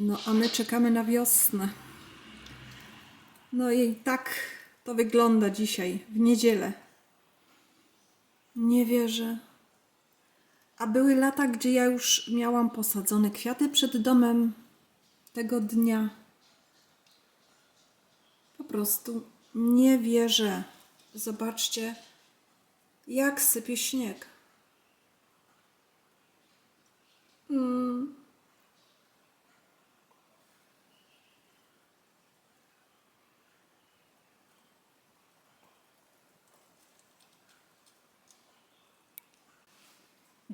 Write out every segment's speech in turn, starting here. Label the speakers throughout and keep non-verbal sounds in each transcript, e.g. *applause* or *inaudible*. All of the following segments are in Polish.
Speaker 1: No, a my czekamy na wiosnę. No i tak to wygląda dzisiaj, w niedzielę. Nie wierzę. A były lata, gdzie ja już miałam posadzone kwiaty przed domem tego dnia. Po prostu nie wierzę. Zobaczcie, jak sypie śnieg.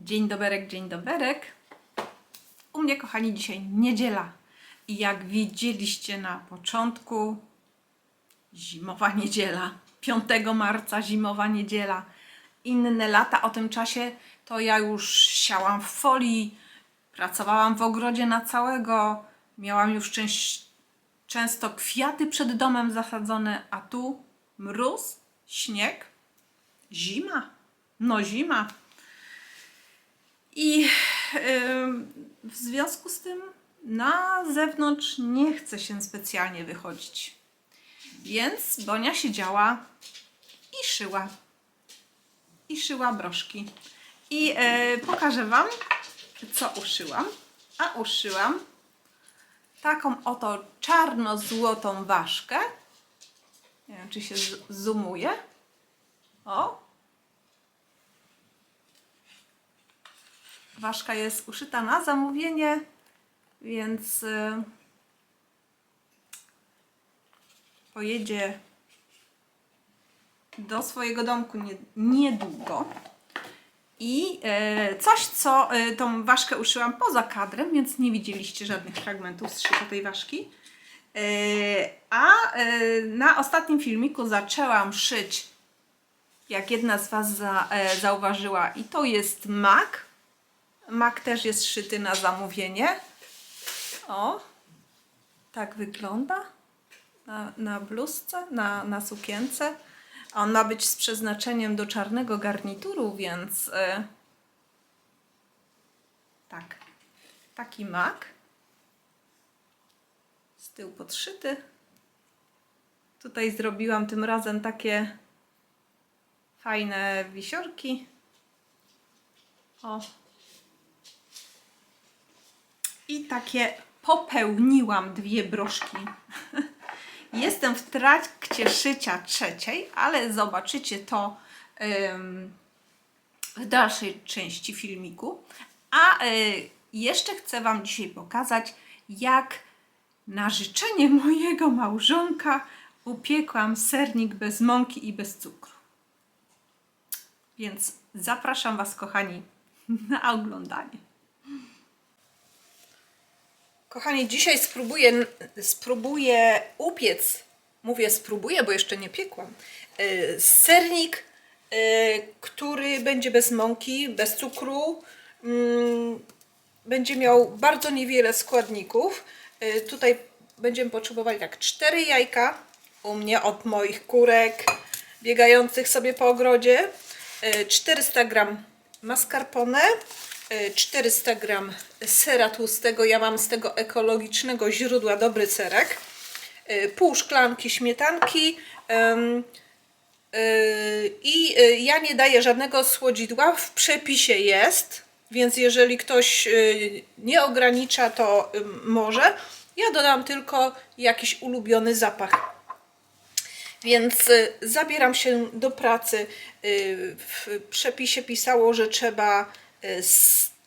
Speaker 2: Dzień doberek, dzień doberek. U mnie, kochani, dzisiaj niedziela. I jak widzieliście na początku, zimowa niedziela. 5 marca zimowa niedziela. Inne lata o tym czasie to ja już siałam w folii, pracowałam w ogrodzie na całego, miałam już część, często kwiaty przed domem zasadzone, a tu mróz, śnieg, zima. No zima. I w związku z tym na zewnątrz nie chce się specjalnie wychodzić. Więc Bonia siedziała i szyła. I szyła broszki. I e, pokażę Wam, co uszyłam. A uszyłam taką oto czarno-złotą ważkę. Nie wiem, czy się zoomuje. O, Ważka jest uszyta na zamówienie, więc y, pojedzie do swojego domku nie, niedługo. I e, coś, co e, tą ważkę uszyłam poza kadrem, więc nie widzieliście żadnych fragmentów z szycia tej ważki. A na ostatnim filmiku zaczęłam szyć, jak jedna z Was e, zauważyła, i to jest mak. Mak też jest szyty na zamówienie. O, tak wygląda na, na bluzce, na, na sukience. A On ma być z przeznaczeniem do czarnego garnituru, więc e, tak, taki mak. Z tyłu podszyty. Tutaj zrobiłam tym razem takie fajne wisiorki. O, i takie popełniłam dwie broszki. *laughs* Jestem w trakcie szycia trzeciej, ale zobaczycie to w dalszej części filmiku. A y, jeszcze chcę Wam dzisiaj pokazać, jak na życzenie mojego małżonka upiekłam sernik bez mąki i bez cukru. Więc zapraszam Was, kochani, *laughs* na oglądanie. Kochani, dzisiaj spróbuję, spróbuję upiec, mówię spróbuję, bo jeszcze nie piekłam, yy, sernik, yy, który będzie bez mąki, bez cukru, mm, będzie miał bardzo niewiele składników. Yy, tutaj będziemy potrzebowali tak 4 jajka, u mnie od moich kurek biegających sobie po ogrodzie, yy, 400 gram mascarpone, y, 400 gram sera tłustego, ja mam z tego ekologicznego źródła dobry serek, y, pół szklanki śmietanki y, i ja nie daję żadnego słodzidła, w przepisie jest, więc jeżeli ktoś nie ogranicza, to może. Ja dodam tylko jakiś ulubiony zapach. Więc zabieram się do pracy. W przepisie pisało, że trzeba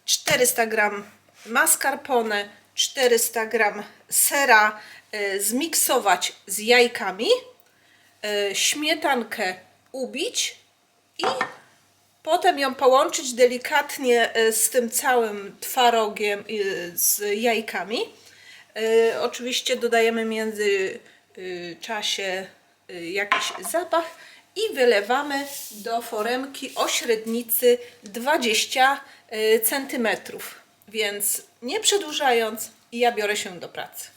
Speaker 2: 400 gram mascarpone, 400 gram sera y, zmiksować z jajkami, y, śmietankę ubić i potem ją połączyć delikatnie y, z tym całym twarogiem z jajkami. Oczywiście dodajemy w między czasie y, jakiś zapach i wylewamy do foremki o średnicy 20 y, cm. Więc nie przedłużając, ja biorę się do pracy.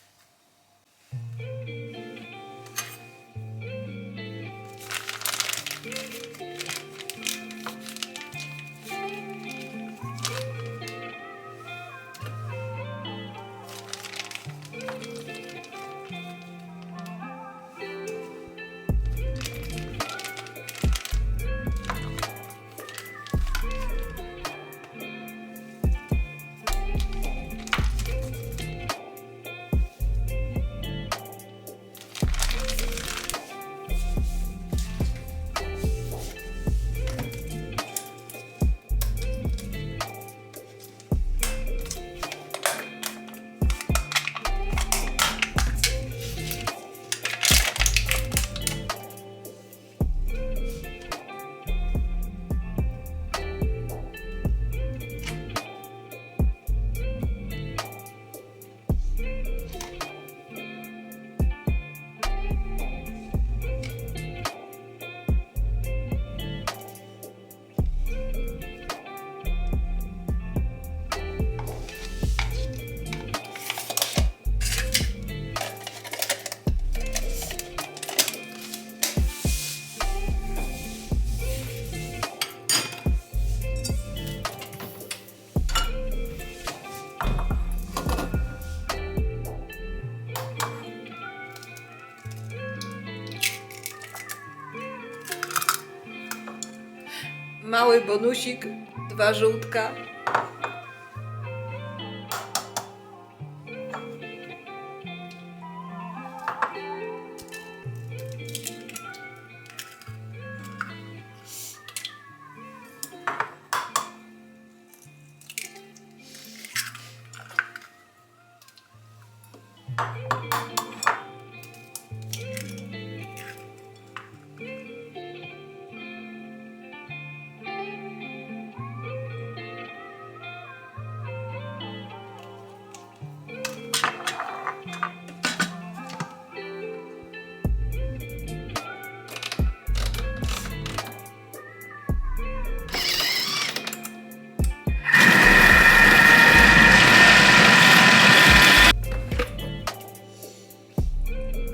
Speaker 2: Mały bonusik, dwa żółtka.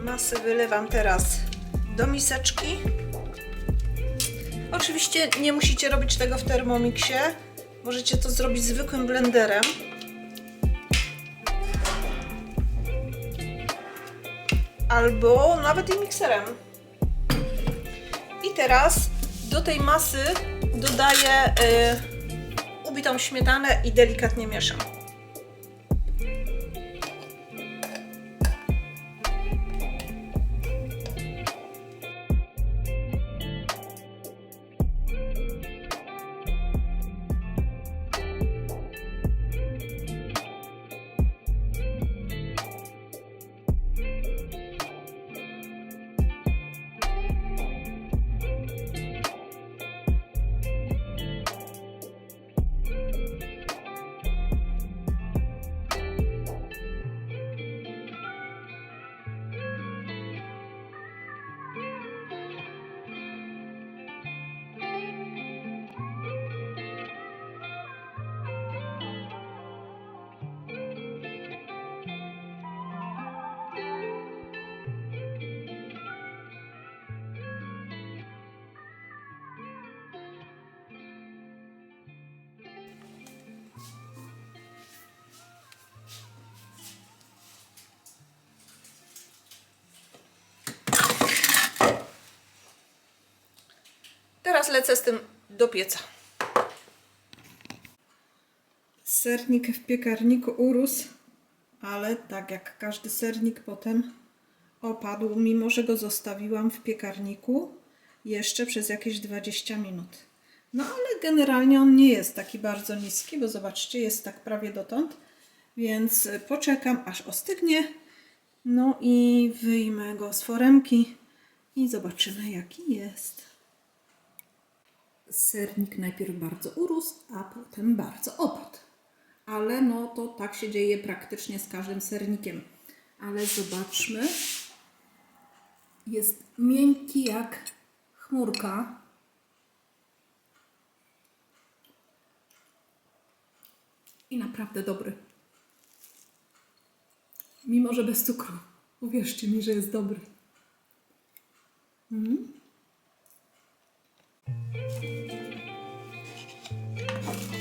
Speaker 2: Masę wylewam teraz do miseczki. Oczywiście nie musicie robić tego w Thermomixie. Możecie to zrobić zwykłym blenderem. Albo nawet i mikserem. I teraz do tej masy dodaję y, ubitą śmietanę i delikatnie mieszam. Teraz lecę z tym do pieca.
Speaker 1: Sernik w piekarniku urósł, ale tak jak każdy sernik potem opadł, mimo że go zostawiłam w piekarniku jeszcze przez jakieś 20 minut. No ale generalnie on nie jest taki bardzo niski, bo zobaczcie, jest tak prawie dotąd, więc poczekam aż ostygnie. No i wyjmę go z foremki i zobaczymy jaki jest. Sernik najpierw bardzo urósł, a potem bardzo opadł. Ale no to tak się dzieje praktycznie z każdym sernikiem. Ale zobaczmy. Jest miękki jak chmurka. I naprawdę dobry. Mimo, że bez cukru. Uwierzcie mi, że jest dobry. Thank you.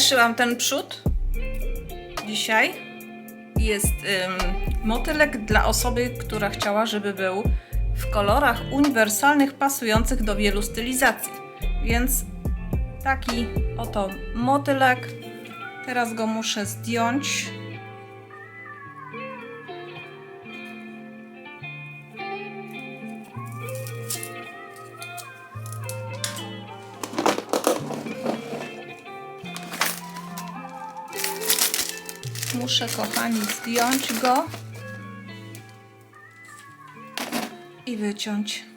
Speaker 2: Wyszyłam ten przód dzisiaj. Jest ym, motylek dla osoby, która chciała, żeby był w kolorach uniwersalnych, pasujących do wielu stylizacji. Więc taki oto motylek Teraz go muszę zdjąć. Muszę, kochani, zdjąć go i wyciąć.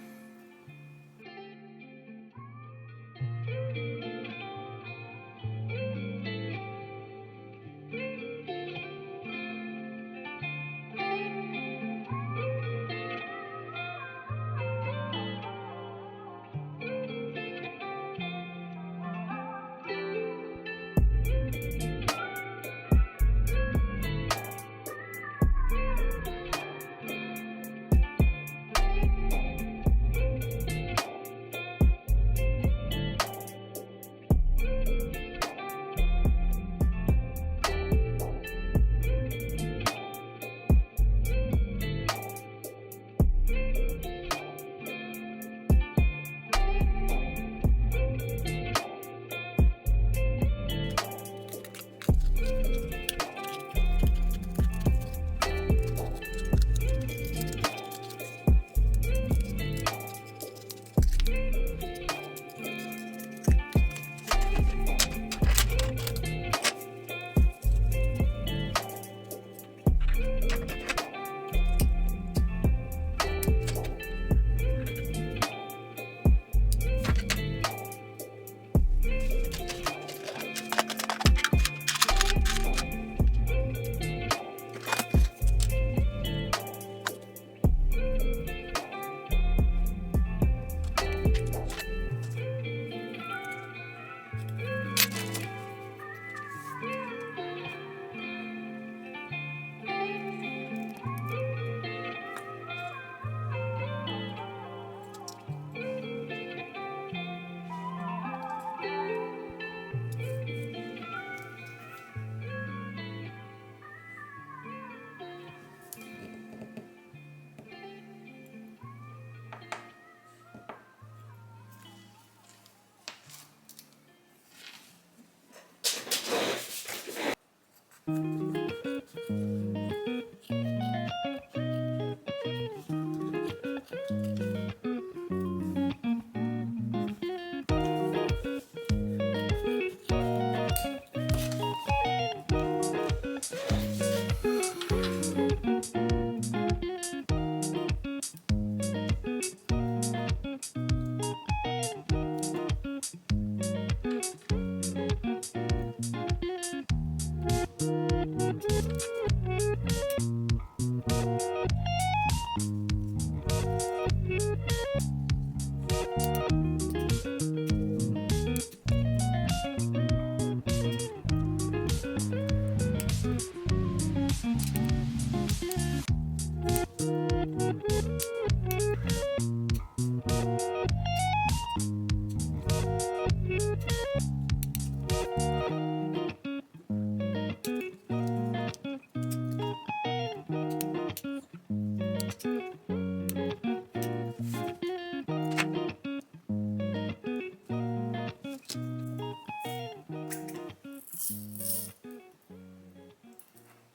Speaker 2: Thank you.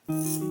Speaker 2: うん。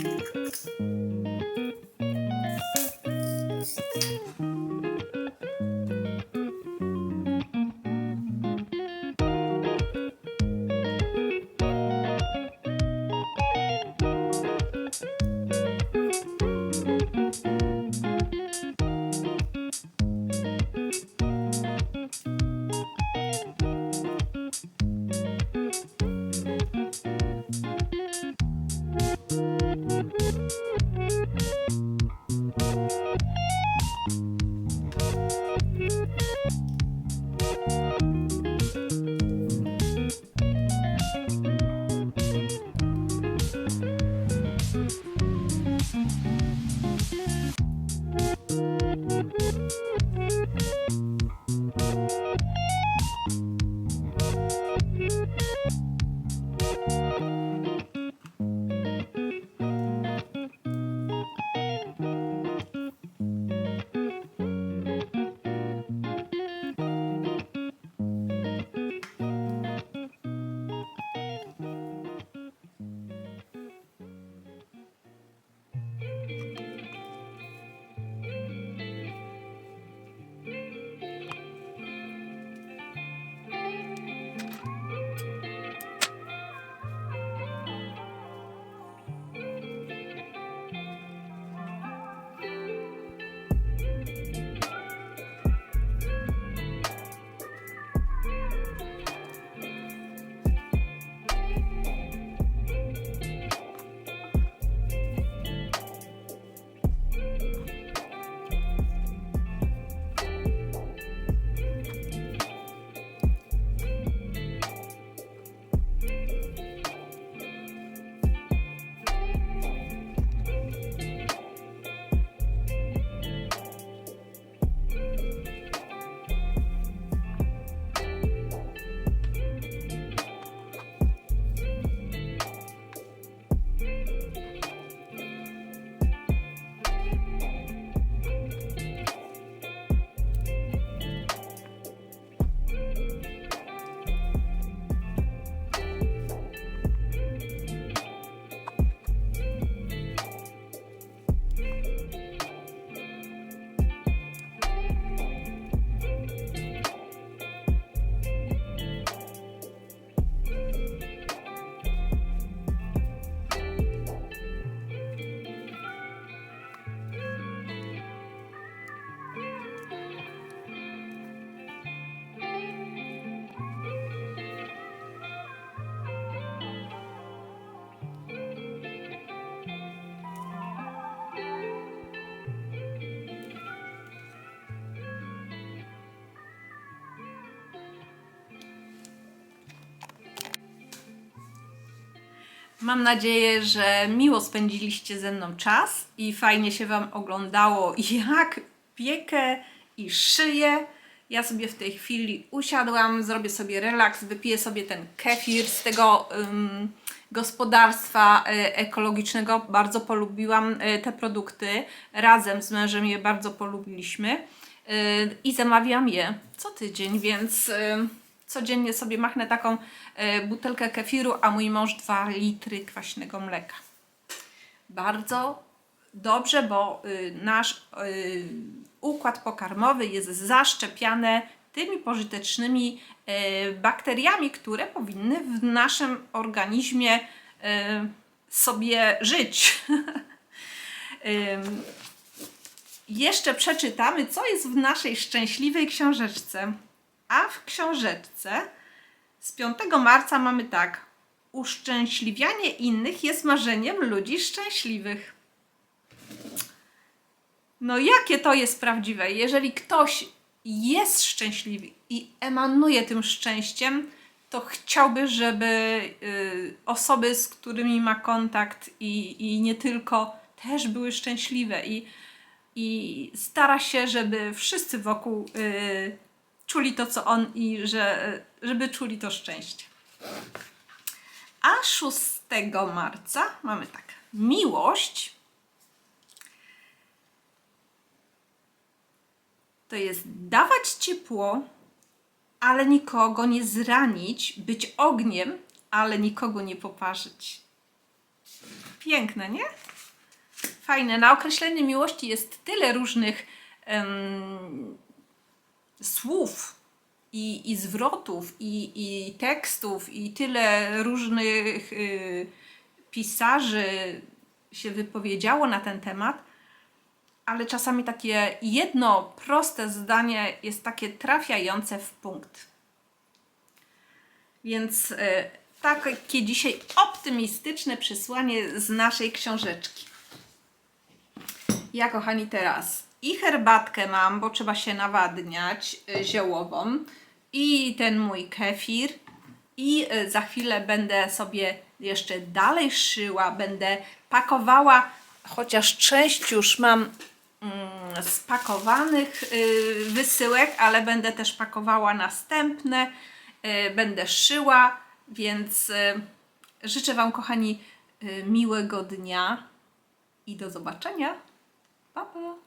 Speaker 2: Mam nadzieję, że miło spędziliście ze mną czas i fajnie się Wam oglądało, jak piekę i szyję. Ja sobie w tej chwili usiadłam, zrobię sobie relaks, wypiję sobie ten kefir z tego ym, gospodarstwa y, ekologicznego. Bardzo polubiłam y, te produkty. Razem z mężem je bardzo polubiliśmy y, i zamawiam je co tydzień, więc codziennie sobie machnę taką y, butelkę kefiru, a mój mąż 2 litry kwaśnego mleka. Bardzo dobrze, bo y, nasz y, układ pokarmowy jest zaszczepiany tymi pożytecznymi y, bakteriami, które powinny w naszym organizmie y, sobie żyć. *laughs* Jeszcze przeczytamy, co jest w naszej szczęśliwej książeczce. A w książeczce z 5 marca mamy tak. Uszczęśliwianie innych jest marzeniem ludzi szczęśliwych. No jakie to jest prawdziwe? Jeżeli ktoś jest szczęśliwy i emanuje tym szczęściem, to chciałby, żeby y, osoby, z którymi ma kontakt i, i nie tylko, też były szczęśliwe i, i stara się, żeby wszyscy wokół y, czuli to, co on i że, żeby czuli to szczęście. A 6 marca mamy tak. Miłość to jest dawać ciepło, ale nikogo nie zranić, być ogniem, ale nikogo nie poparzyć. Piękne, nie? Fajne. Na określenie miłości jest tyle różnych em, słów i, i zwrotów, i, i tekstów, i tyle różnych y, pisarzy się wypowiedziało na ten temat, ale czasami takie jedno proste zdanie jest takie trafiające w punkt. Więc y, takie dzisiaj optymistyczne przesłanie z naszej książeczki. Ja, kochani, teraz i herbatkę mam, bo trzeba się nawadniać y, ziołową, i ten mój kefir, i y, za chwilę będę sobie jeszcze dalej szyła, będę pakowała, chociaż część już mam mm, spakowanych y, wysyłek, ale będę też pakowała następne, będę szyła, więc życzę Wam, kochani, miłego dnia i do zobaczenia. Pa, pa.